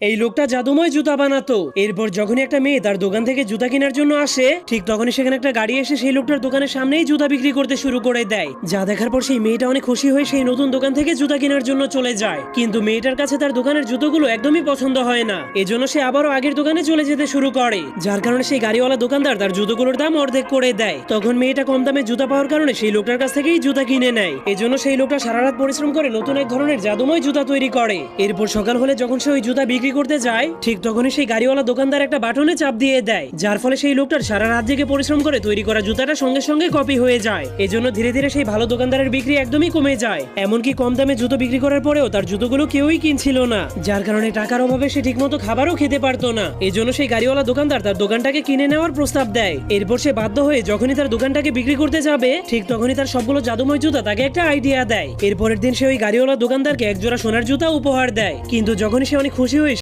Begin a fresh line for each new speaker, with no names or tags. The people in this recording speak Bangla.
এই লোকটা জাদুময় জুতা বানাতো। এরপর যখনই একটা মেয়ে তার দোকান থেকে জুতা কেনার জন্য আসে, ঠিক তখনই সেখানে একটা গাড়ি এসে সেই লোকটার দোকানের সামনেই জুতা বিক্রি করতে শুরু করে দেয়। যা দেখার পর সেই মেয়েটা অনেক খুশি হয়ে সেই নতুন দোকান থেকে জুতা কেনার জন্য চলে যায়। কিন্তু মেয়েটার কাছে তার দোকানের জুতোগুলো একদমই পছন্দ হয় না। এজন্য সে আবারও আগের দোকানে চলে যেতে শুরু করে, যার কারণে সেই গাড়িওয়ালা দোকানদার তার জুতোগুলোর দাম অর্ধেক করে দেয়। তখন মেয়েটা কম দামে জুতা পাওয়ার কারণে সেই লোকটার কাছ থেকেই জুতা কিনে নেয়। এজন্য সেই লোকটা সারা রাত পরিশ্রম করে নতুন এক ধরনের জাদুময় জুতা তৈরি করে। এরপর সকাল হলে যখন সে ওই জুতা বিক্রি করতে যায়, ঠিক তখনই সেই গাড়িওয়ালা দোকানদার একটা বাটনে চাপ দিয়ে দেয়, যার ফলে সেই লোকটার সারা রাত জেগে পরিশ্রম করে তৈরি করা জুতাটা সঙ্গে সঙ্গে কপি হয়ে যায়। এজন্য ধীরে ধীরে সেই ভালো দোকানদারের বিক্রি একদমই কমে যায়, এমনকি কম দামে জুতো বিক্রি করার পরেও তার জুতোগুলো কেউই কিনছিল না, যার কারণে টাকার অভাবে সে ঠিকমতো খাবারও খেতে পারতো না। এজন্য সেই গাড়িওয়ালা দোকানদার তার দোকানটাকে কিনে নেওয়ার প্রস্তাব দেয়। এরপর সে বাধ্য হয়ে যখনই তার দোকানটাকে বিক্রি করতে যাবে, ঠিক তখনই তার সবগুলো জাদুময় জুতা তাকে একটা আইডিয়া দেয়। এরপরের দিন সে ওই গাড়িওয়ালা দোকানদারকে একজোড়া সোনার জুতা উপহার দেয়। কিন্তু যখনই সে অনেক খুশি হয়ে